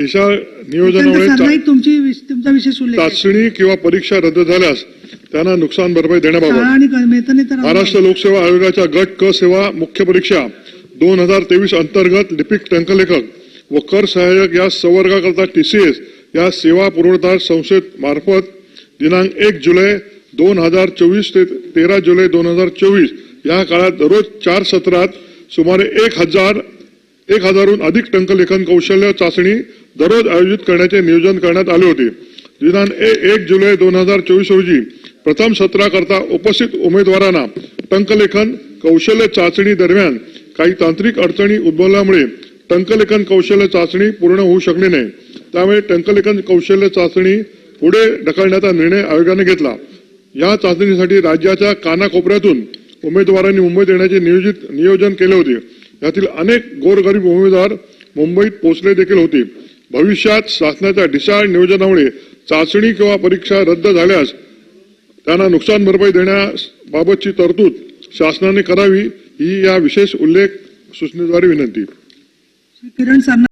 नियोजनामुळे तुमची विशेष उल्लेख. चाचणी किंवा परीक्षा रद्द झाल्यास त्यांना नुकसान भरपाई देण्याबाबत महाराष्ट्र लोकसेवा आयोगाच्या गट क सेवा मुख्य परीक्षा दोन हजार तेवीस अंतर्गत लिपिक टंकलेखक व कर सहाय्यक या संवर्गाकरता टीसीएस या सेवा पुरवठादार संस्थेमार्फत दिनांक एक जुलै दोन हजार चोवीस ते तेरा जुलै दोन हजार चोवीस या काळात दररोज चार सत्रात सुमारे एक हजार एक हजारहून अधिक टंकलेखन कौशल्य चाचणी दररोज आयोजित करण्याचे नियोजन करण्यात आले होते. दिनांक ए- एक जुलै दोन हजार चोवीस रोजी प्रथम सत्राकरता उपस्थित उमेदवारांना टंकलेखन कौशल्य चाचणी दरम्यान काही तांत्रिक अडचणी उद्भवल्यामुळे टंकलेखन कौशल्य चाचणी पूर्ण होऊ शकली नाही. त्यामुळे टंकलेखन कौशल्य चाचणी पुढे ढकलण्याचा निर्णय आयोगाने घेतला. या चाचणीसाठी राज्याच्या कानाकोपऱ्यातून उमेदवारांनी मुंबईत येण्याचे नियोजित नियोजन केले होते. यातील अनेक गोरगरीब उमेदवार मुंबईत पोहोचले देखील होते. भविष्यात शासनाच्या ढिसाळ नियोजनामुळे चाचणी किंवा परीक्षा रद्द झाल्यास त्यांना नुकसान भरपाई देण्याबाबतची तरतूद शासनाने करावी ही या विशेष उल्लेख सूचनेद्वारे विनंती. किरण